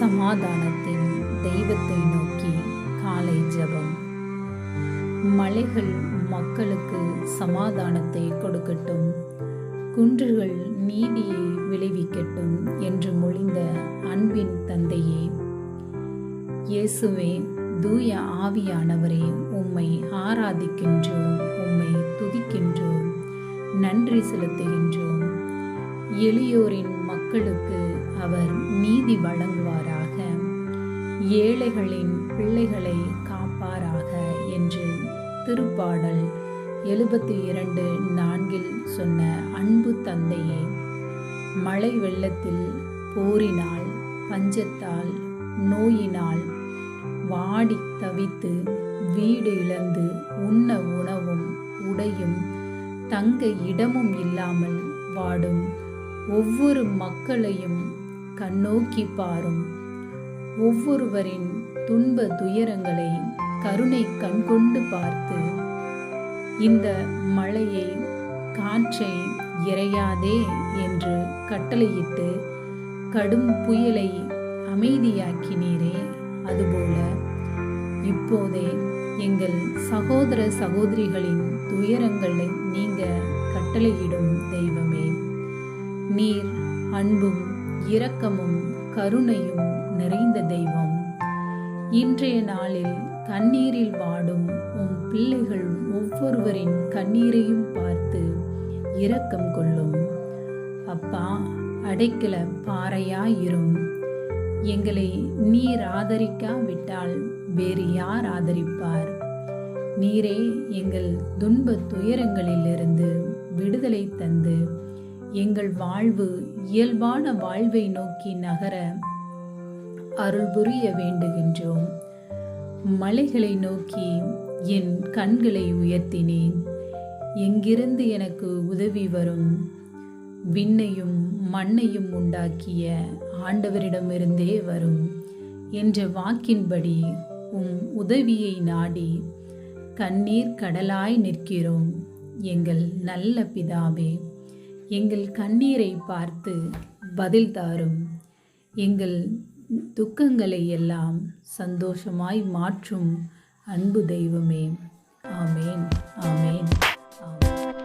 சமாதானத்தின் தெய்வத்தை நோக்கி காலை ஜெபம். மலைகள் மக்களுக்கு சமாதானத்தை கொடுக்கட்டும். குன்றுகள் நீதியை விளைவிக்கட்டும் என்று மொழிந்த அன்பின் தந்தையே. இயேசுவே தூய ஆவியானவரே உம்மை ஆராதிக்கின்றோம் உம்மை துதிக்கின்றோம் நன்றி செலுத்துகின்றோம். எளியோரின் மக்களுக்கு அவர் நீதி வழங்குவாராக. ஏழைகளின் பிள்ளைகளை காப்பாராக என்று திருப்பாடல் எழுபத்தி இரண்டு நான்கில் சொன்ன அன்பு தந்தையே மழை வெள்ளத்தில் போரினால் பஞ்சத்தால் நோயினால் வாடி தவித்து வீடு இழந்து உண்ண உணவும் உடையும் தங்க இடமும் இல்லாமல் வாடும் ஒவ்வொரு மக்களையும் கண்ணோக்கி பாரும். ஒவ்வொருவரின் துன்ப துயரங்களை கருணை கண்கொண்டு பார்த்து இந்த மழையை காற்றை இறையாதே என்று கட்டளையிட்டு கடும் புயலை அமைதியாக்கினீரே அதுபோல இப்போதே எங்கள் சகோதர சகோதரிகளின் துயரங்களை நீங்க கட்டளையிடும் தெய்வமே. நீர் அன்பும் இரக்கமும் கருணையும் நிறைந்த தெய்வம். இன்றைய நாளில் கண்ணீரில் வாடும் உம் பிள்ளைகள் ஒவ்வொருவரின் கண்ணீரையும் பார்த்து இரக்கம் கொள்ளும். அப்பா அடைக்கல பாறையாயிரும். எங்களை நீர் ஆதரிக்காவிட்டால் வேறு யார் ஆதரிப்பார்? நீரே எங்கள் துன்ப துயரங்களிலிருந்து விடுதலை தந்து எங்கள் வாழ்வு இயல்பான வாழ்வை நோக்கி நகர அருள் புரிய வேண்டுகின்றோம். மலைகளை நோக்கி என் கண்களை உயர்த்தினேன். எங்கிருந்து எனக்கு உதவி வரும்? விண்ணையும் மண்ணையும் உண்டாக்கிய ஆண்டவரிடமிருந்தே வரும் என்ற வாக்கின்படி உம் உதவியை நாடி கண்ணீர் கடலாய் நிற்கிறோம். எங்கள் நல்ல பிதாவே எங்கள் கண்ணீரை பார்த்து பதில் தாரும். எங்கள் துக்கங்களை எல்லாம் சந்தோஷமாய் மாற்றும் அன்பு தெய்வமே. ஆமேன் ஆமேன் ஆமேன்.